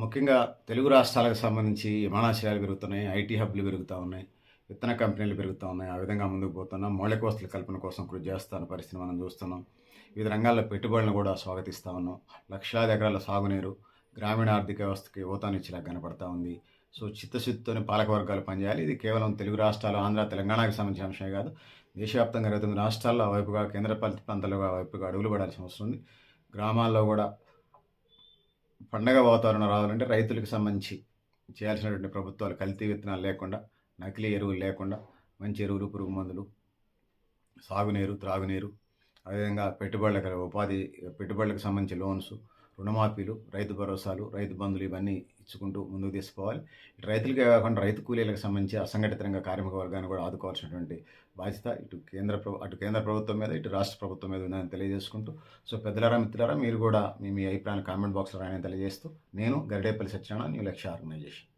ముఖ్యంగా తెలుగు రాష్ట్రాలకు సంబంధించి విమానాశ్రయాలు పెరుగుతున్నాయి ఐటీ హబ్లు పెరుగుతూ ఉన్నాయి విత్తన కంపెనీలు పెరుగుతూ ఉన్నాయి. ఆ విధంగా ముందుకు పోతున్నాం మౌలిక వసతుల కల్పన కోసం కృషి చేస్తున్న పరిస్థితి మనం చూస్తున్నాం. వివిధ రంగాల్లో పెట్టుబడులను కూడా స్వాగతిస్తూ ఉన్నాం. లక్షలాది ఎకరాల సాగునీరు గ్రామీణ ఆర్థిక వ్యవస్థకి ఊతానిచ్చేలా కనపడతా ఉంది. సో చిత్తశుద్ధితోనే పాలక వర్గాలు పనిచేయాలి. ఇది కేవలం తెలుగు రాష్ట్రాలు ఆంధ్ర తెలంగాణకు సంబంధించిన అంశమే కాదు దేశవ్యాప్తంగా ఇరవై తొమ్మిది రాష్ట్రాల్లో ఆ వైపుగా కేంద్రపాలిత ప్రాంతాల్లో ఆ వైపుగా అడుగులు పడాల్సిన అవసరం ఉంది. గ్రామాల్లో కూడా పండగ వాతావరణం రావాలంటే రైతులకు సంబంధించి చేయాల్సినటువంటి ప్రభుత్వాలు కల్తీ విత్తనాలు లేకుండా నకిలీ ఎరువులు లేకుండా మంచి ఎరువులు పురుగు మందులు సాగునీరు త్రాగునీరు అదేవిధంగా పెట్టుబడులకు ఉపాధి పెట్టుబడులకు సంబంధించి లోన్స్ రుణమాఫీలు రైతు భరోసాలు రైతు బంధులు ఇవన్నీ ఇచ్చుకుంటూ ముందుకు తీసుకోవాలి ఇటు రైతులకే కాకుండా రైతు కూలీలకు సంబంధించి అసంఘటిత రంగ కార్మిక వర్గాన్ని కూడా ఆదుకోవాల్సినటువంటి బాధ్యత ఇటు కేంద్ర అటు కేంద్ర ప్రభుత్వం మీద ఇటు రాష్ట్ర ప్రభుత్వం మీద ఉందని తెలియజేసుకుంటూ సో పెద్దలారా మిత్రులారా మీరు కూడా మీ మీ కామెంట్ బాక్స్లో రాయని తెలియజేస్తూ నేను గరిడేపల్లి సత్యనారాయణ న్యూ లక్ష్య ఆర్గనైజేషన్.